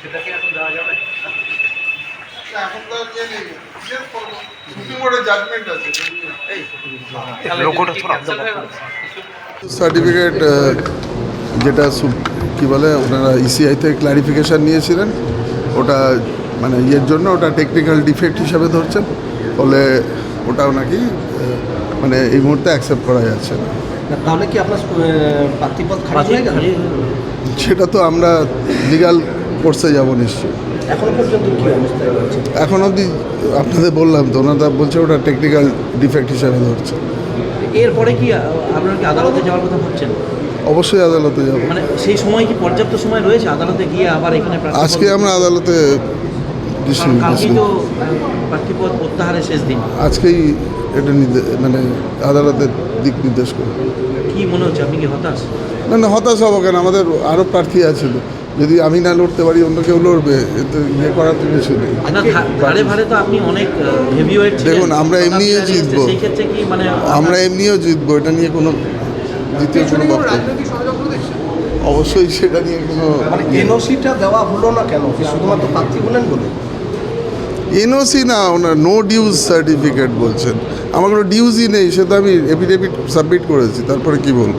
সেটাকে এখন দেওয়া যাবে সার্টিফিকেট যেটা সু- কি বলে ওনারা ইসিআই থেকে ক্লারিফিকেশান নিয়েছিলেন ওটা মানে ইয়ের জন্য ওটা টেকনিক্যাল ডিফেক্ট হিসাবে ধরছেন ফলে ওটাও নাকি মানে এই মুহূর্তে অ্যাকসেপ্ট করা যাচ্ছে না। তাহলে কি আপনার প্রার্থীপদ সেটা তো আমরা লিগাল কোর্সে যাব নিশ্চয়ই। এখনও অবধি আপনাদের বললাম তো ওনারা বলছে ওটা টেকনিক্যাল ডিফেক্ট হিসাবে ধরছে। এরপরে কি আপনারা কি আদালতে যাওয়ার কথা ভাবছেন? অবশ্যই আদালতে যাব। মানে সেই সময় কি পর্যাপ্ত সময় রয়েছে? আদালতে গিয়ে আবার এখানে আজকে আমরা আদালতে শেষ দিন। আজকেই এটা মানে আদালতের দিক নির্দেশ করে কি মনে হচ্ছে? আপনি কি হতাশ? না না হতাশ হব কেন? আমাদের আরও প্রার্থী আছে। যদি আমি না লড়তে পারি অন্য কেউ লড়বে এতে ইয়ে করার তো কিছু নেই। দেখুন, আমরা এমনিও জিতবো। সেই ক্ষেত্রে কি মানে আমরা এমনিও জিতবো এটা নিয়ে কোনো দ্বিতীয় কোনো বক্তব্য অবশ্যই সেটা নিয়ে কোনো মানে এনওসিটা দেওয়া হলো না কেন? শুধুমাত্র প্রার্থী হলেন বলে? এনওসি না ওনার নো ডিউজ সার্টিফিকেট বলছেন। আমার কোনো ডিউজই নেই সে তো আমি এফিডেভিট সাবমিট করেছি তারপরে কি বলব?